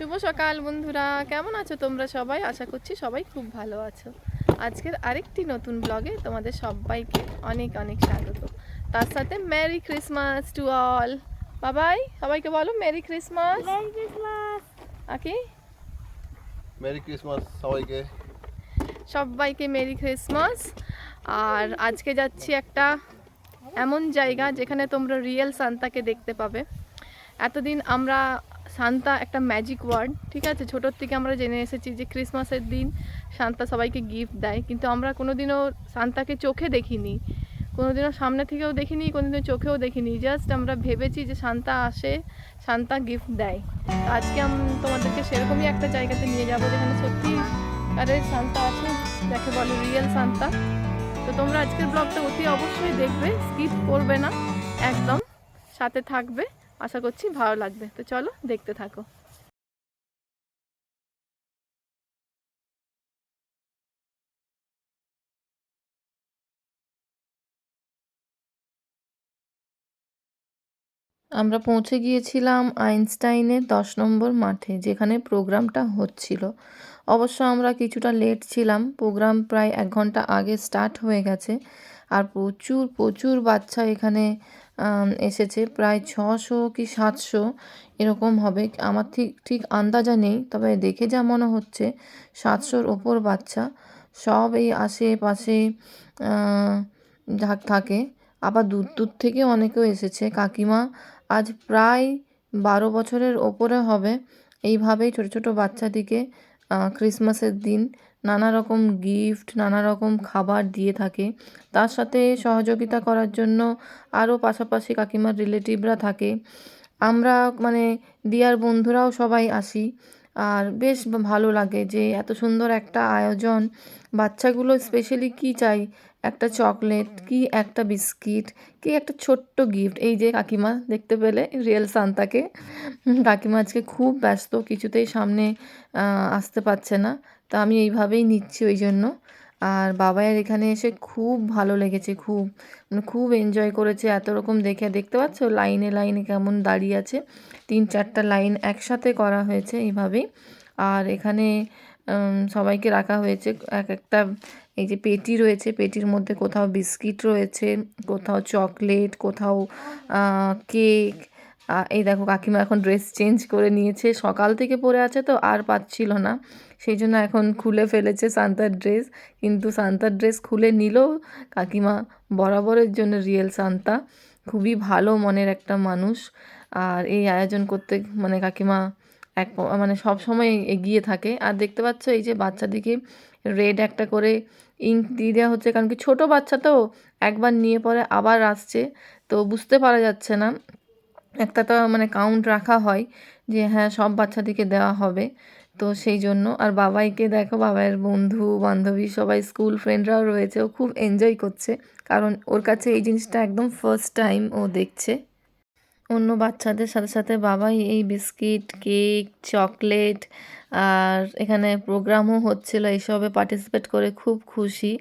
সকাল বন্ধুরা কেমন আছো তোমরা সবাই? আশা করছি সবাই খুব ভালো আছো। আজকের আরেকটি নতুন ব্লগে তোমাদের সবাইকে অনেক অনেক স্বাগত। তার সাথে merry Christmas to all Babai সবাইকে বলো মেরি ক্রিসমাস মেরি ক্রিসমাস আকি? মেরি ক্রিসমাস সবাইকে। সবাইকে মেরি ক্রিসমাস আর আজকে যাচ্ছি একটা এমন জায়গা যেখানে তোমরা রিয়েল সান্তাকে দেখতে পাবে। এতদিন আমরা সান্তা একটা ম্যাজিক ওয়ার্ড ঠিক আছে? ছোটোর থেকে আমরা জেনে এসেছি যে ক্রিসমাসের দিন সান্তা সবাইকে গিফট দেয়, কিন্তু আমরা কোনোদিনও সান্তাকে চোখে দেখিনি। কোনোদিনও সামনে থেকেও দেখিনি, কোনোদিনও চোখেও দেখিনি। জাস্ট আমরা ভেবেছি যে শান্তা আসে, শান্তা গিফট দেয়। আজকে আমি, তোমাদেরকে সেরকমই একটা জায়গাতে নিয়ে যাব যেখানে সত্যি আরে শান্তা আছে, যাকে বলে রিয়েল শান্তা। তো তোমরা আজকের ব্লগটা অতি অবশ্যই দেখবে স্কিপ করবে না, একদম সাথে থাকবে। আশা করছি ভালো লাগবে। তো চলো, দেখতে থাকো। আমরা পৌঁছে গিয়েছিলাম আইনস্টাইনের দশ নম্বর মাঠে, যেখানে প্রোগ্রামটা হচ্ছিল। অবশ্য আমরা কিছুটা লেট ছিলাম। প্রোগ্রাম প্রায় এক ঘণ্টা আগে স্টার্ট হয়ে গেছে। আর প্রচুর প্রচুর বাচ্চা এখানে এসেছে প্রায় ছশো কি সাতশো এরকম হবে। আমার ঠিক ঠিক আন্দাজা নেই তবে দেখে যা মনে হচ্ছে সাতশোর ওপর বাচ্চা সব এই আশেপাশে থাক- আবার দূর দূর থেকে অনেকেও এসেছে। কাকিমা আজ প্রায় বারো বছরের ওপরে হবে। এইভাবেই ছোটো ছোটো বাচ্চাদিকে আহ, ক্রিসমাসের দিন নানা রকম গিফট নানা রকম খাবার দিয়ে থাকে। তার সাথে সহযোগিতা করার জন্য আরও পাশাপাশি কাকিমার রিলেটিভরা থাকে। আমরা মানে দিয়ার বন্ধুরাও সবাই আসি। আর বেশ ভালো লাগে যে এত সুন্দর একটা আয়োজন। বাচ্চাগুলো স্পেশালি কী চাই? একটা চকলেট কি একটা বিস্কিট কি একটা ছোট্ট গিফট এই যে কাকিমা দেখতে পেলে রিয়েল সান্তাকে কাকিমা আজকে খুব ব্যস্ত, কিছুতেই সামনে আসতে পারছে না। তো আমি এইভাবেই নিচ্ছি ওই জন্য আর বাবাইয়ের এখানে এসে খুব ভালো লেগেছে, খুব। মানে খুব এনজয় করেছে এত রকম দেখে। দেখতে পাচ্ছ? লাইনে লাইনে কেমন দাঁড়িয়ে আছে। তিন চারটা লাইন একসাথে করা হয়েছে এইভাবেই। আর এখানে সবাইকে রাখা হয়েছে। এক একটা, এই যে পেটি রয়েছে, পেটির মধ্যে কোথাও বিস্কিট রয়েছে, কোথাও চকলেট, কোথাও কেক এই দেখো কাকিমা এখন ড্রেস চেঞ্জ করে নিয়েছে। সকাল থেকে পরে আছে তো, আর পাচ্ছিল না। সেই জন্য এখন খুলে ফেলেছে সান্তার ড্রেস কিন্তু সান্তার ড্রেস খুলে নিলেও কাকিমা বরাবরের জন্য রিয়েল সান্তা খুবই ভালো মনের একটা মানুষ। আর এই আয়োজন করতে মানে কাকিমা এক মানে সব সময় এগিয়ে থাকে। আর দেখতে পাচ্ছ এই যে বাচ্চাদিকে রেড একটা করে ইঙ্ক দিয়ে দেওয়া হচ্ছে। কারণ কি ছোটো বাচ্চা তো, একবার নিয়ে পরে আবার আসছে। তো বুঝতে পারা যাচ্ছে না। একটা তো মানে কাউন্ট রাখা হয় যে হ্যাঁ সব বাচ্চাদেরকে দেওয়া হবে। তো সেই জন্য, আর বাবাইকে দেখো, বাবাইয়ের বন্ধু, বান্ধবী, সবাই স্কুল ফ্রেন্ডরাও রয়েছে। ও খুব এনজয় করছে। কারণ ওর কাছে এই জিনিসটা একদম ফার্স্ট টাইম ও দেখছে। অন্য বাচ্চাদের সাথে সাথে বাবাই এই বিস্কিট, কেক, চকলেট আর এখানে প্রোগ্রামও হচ্ছিল, এইসবে পার্টিসিপেট করে খুব খুশি।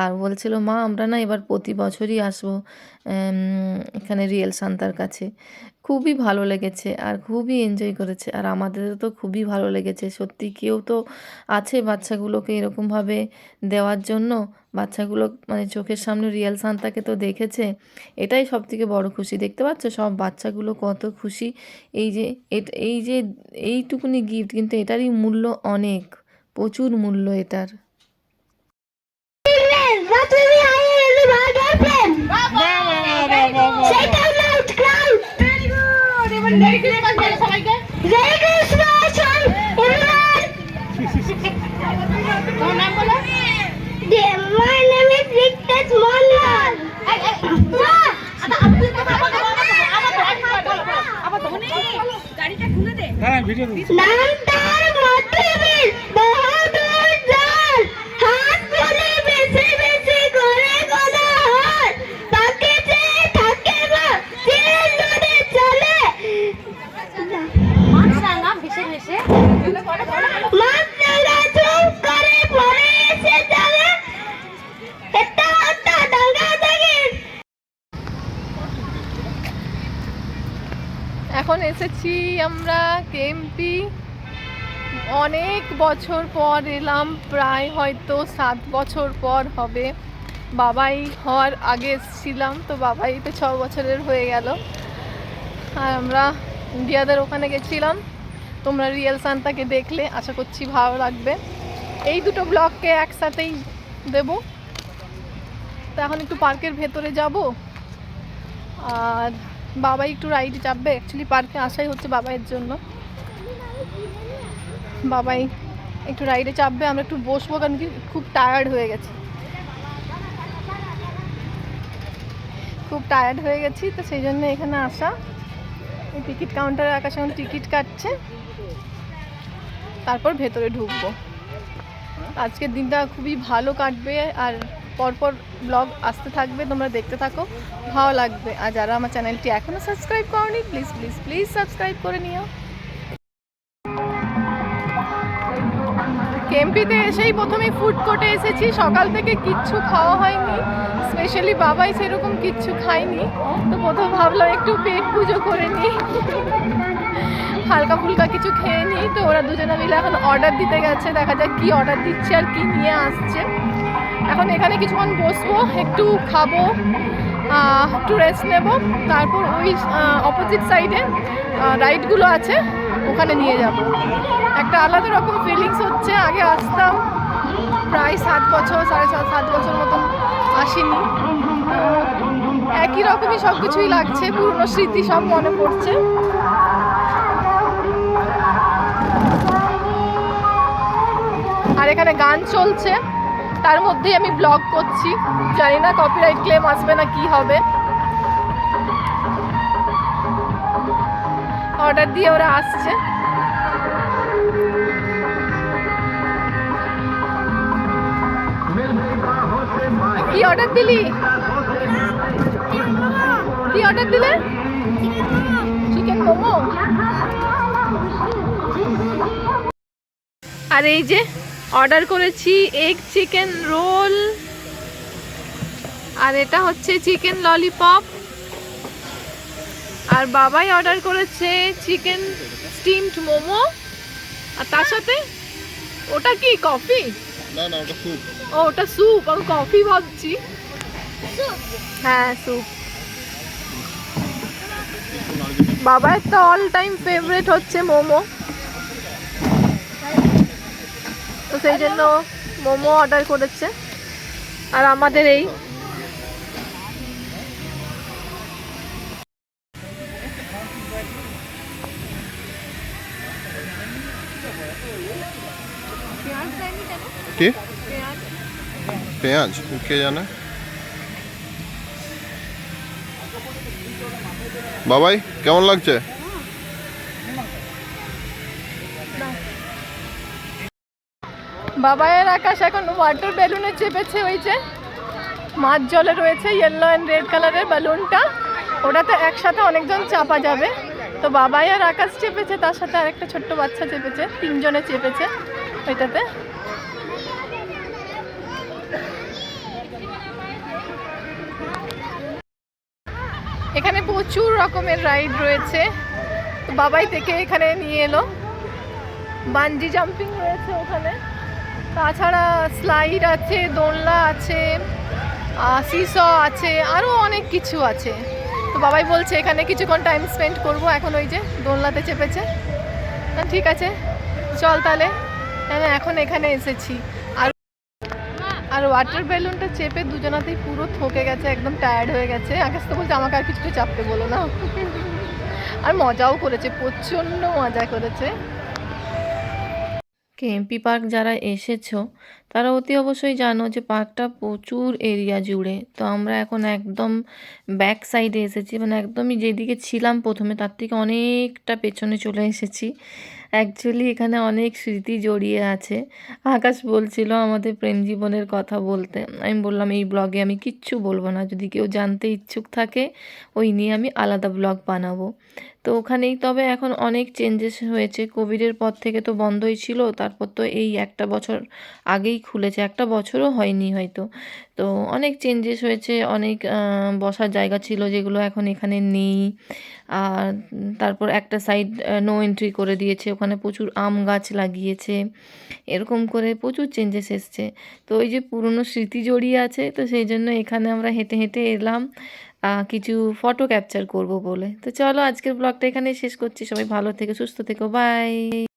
আর বলছিল, মা, আমরা না এবার প্রতি বছরই আসব এখানে রিয়েল সান্তার কাছে। খুবই ভালো লেগেছে আর খুবই এনজয় করেছে। আর আমাদেরও তো খুবই ভালো লেগেছে। সত্যি কেউ তো আছে বাচ্চাগুলোকে এরকমভাবে দেওয়ার জন্য। বাচ্চাগুলো মানে চোখের সামনে রিয়েল সান্তাকে তো দেখেছে এটাই সব থেকে বড় খুশি। দেখতে পাচ্ছ? সব বাচ্চাগুলো কত খুশি। এই যে এই যে এইটুকুনি গিফট কিন্তু এটারই মূল্য অনেক। প্রচুর মূল্য এটার। What Nein, এসেছি আমরা কেএমপি। অনেক বছর পর এলাম, প্রায় হয়তো সাত বছর পর হবে। বাবাই হওয়ার আগে এসেছিলাম, তো বাবাই তো ছ বছরের হয়ে গেল। আর আমরা দিয়াদের ওখানে গেছিলাম। তোমরা রিয়েল সান্তাকে দেখলে, আশা করছি ভালো লাগবে। এই দুটো ব্লগকে একসাথেই দেব। তো এখন একটু পার্কের ভেতরে যাব। আর বাবাই একটু রাইডে চাপবে অ্যাকচুয়ালি পার্কে আসাই হচ্ছে বাবাইয়ের জন্য। বাবাই একটু রাইডে চাপবে, আমরা একটু বসবো কারণ কি খুব টায়ার্ড হয়ে গেছি। খুব টায়ার্ড হয়ে গেছি, তো সেই জন্য এখানে আসা। এই টিকিট কাউন্টারে আকাশ এখন টিকিট কাটছে। তারপর ভেতরে ঢুকবো। আজকের দিনটা খুবই ভালো কাটবে, আর পরপর ব্লগ আসতে থাকবে, তোমরা দেখতে থাকো। ভালো লাগবে। আর যারা আমার চ্যানেলটি এখনও সাবস্ক্রাইব করনি প্লিজ প্লিজ প্লিজ সাবস্ক্রাইব করে নিও। কেমপিতে এসেই প্রথমে ফুড কোর্টে এসেছি। সকাল থেকে কিচ্ছু খাওয়া হয়নি। স্পেশালি বাবাই সেরকম কিচ্ছু খায়নি। তো প্রথম ভাবলাম একটু পেট পুজো করে নিই। হালকা ফুলকা কিছু খেয়ে নিই। তো ওরা দুজনে মিলে এখন অর্ডার দিতে গেছে। দেখা যাক কি অর্ডার দিচ্ছে আর কি নিয়ে আসছে। এখন এখানে কিছুক্ষণ বসবো, একটু খাব একটু রেস্ট নেব। তারপর ওই অপোজিট সাইডে রাইডগুলো আছে, ওখানে নিয়ে যাব। একটা আলাদা রকম ফিলিংস হচ্ছে, আগে আসতাম প্রায় সাত বছর, সাড়ে সাত সাত বছর মতন আসিনি। একই রকমই সব কিছুই লাগছে, পুরনো স্মৃতি সব মনে পড়ছে। আর এখানে গান চলছে। তার মধ্যেই আমি ব্লগ করছি। জানি না কপিরাইট ক্লেম আসবে না কি হবে। অর্ডার দিয়ে ওরা আসছে। কি অর্ডার দিলি? কি অর্ডার দিলে? চিকেন মোমো? আর এই যে অর্ডার করেছি এগ চিকেন রোল। আর এটা হচ্ছে চিকেন ললিপপ। আর বাবাই অর্ডার করেছে চিকেন স্টিমড মোমো। আর তার সাথে ওটা কি কফি? না না ওটা খুব ও ওটা স্যুপ আমি কফি ভাবছি। হ্যাঁ স্যুপ। বাবার তো অল টাইম ফেভারিট হচ্ছে মোমো। তো সেই জন্য মোমো অর্ডার করেছে। আর আমাদের এই পেঁয়াজ। কে জানে? বাবাই কেমন লাগছে? বাবায়ের আকাশ এখন ওয়াটার বেলুনে চেপেছে ওই যে। মাছ জলে রয়েছে ইয়েলো অ্যান্ড রেড কালারের বেলুনটা ওটাতে একসাথে অনেকজন চাপা যাবে। তো বাবাই আকাশ চেপেছে, তার সাথে আরেকটা ছোট্ট বাচ্চা চেপেছে, তিনজনে চেপেছে ওইটাতে। এখানে প্রচুর রকমের রাইড রয়েছে। তো বাবাই থেকে এখানে নিয়ে এলো। বানজি জাম্পিং রয়েছে ওখানে। তাছাড়া স্লাইড আছে দোলনা আছে সিস আছে আরও অনেক কিছু আছে। তো বাবাই বলছে এখানে কিছুক্ষণ টাইম স্পেন্ড করব এখন ওই যে দোলনাতে চেপেছে। আহ, ঠিক আছে চল তাহলে। আমি এখন এখানে এসেছি। আর আর ওয়াটার বেলুনটা চেপে দুজনাতেই পুরো থকে গেছে একদম টায়ার্ড হয়ে গেছে। আকাশ তো বলছে আমাকে আর কিছুটা চাপতে বলো না। আর মজাও করেছে প্রচণ্ড মজা করেছে। কেএমপি পার্ক যারা এসেছ, তারা অতি অবশ্যই জানো যে পার্কটা প্রচুর এরিয়া জুড়ে। তো আমরা এখন একদম ব্যাক সাইডে এসেছি মানে একদমই যেদিকে ছিলাম প্রথমে, তার থেকে অনেকটা পেছনে চলে এসেছি। অ্যাকচুয়ালি এখানে অনেক স্মৃতি জড়িয়ে আছে। আকাশ বলছিল আমাদের প্রেম জীবনের কথা বলতে। আমি বললাম, এই ব্লগে আমি কিচ্ছু বলব না। যদি কেউ জানতে ইচ্ছুক থাকে, ওই নিয়ে আমি আলাদা ব্লগ বানাবো। তো ওখানেই তবে এখন অনেক চেঞ্জেস হয়েছে। কোভিডের পর থেকে তো বন্ধই ছিল, তারপর তো এই একটা বছর আগেই খুলেছে, একটা বছরও হয়নি হয়তো। তো অনেক চেঞ্জেস হয়েছে, অনেক বসার জায়গা ছিল যেগুলো এখন এখানে নেই। আর তারপর একটা সাইড নো এন্ট্রি করে দিয়েছে, ওখানে প্রচুর আম গাছ লাগিয়েছে। এরকম করে প্রচুর চেঞ্জেস এসছে। তো ওই যে পুরনো স্মৃতি জড়িয়ে আছে, তো সেই জন্য এখানে আমরা হেঁটে হেঁটে এলাম। কিছু ফটো ক্যাপচার করব বলে। তো চলো আজকের ব্লগটা এখানে শেষ করছি। সবাই ভালো থেকে, সুস্থ থেকো বাই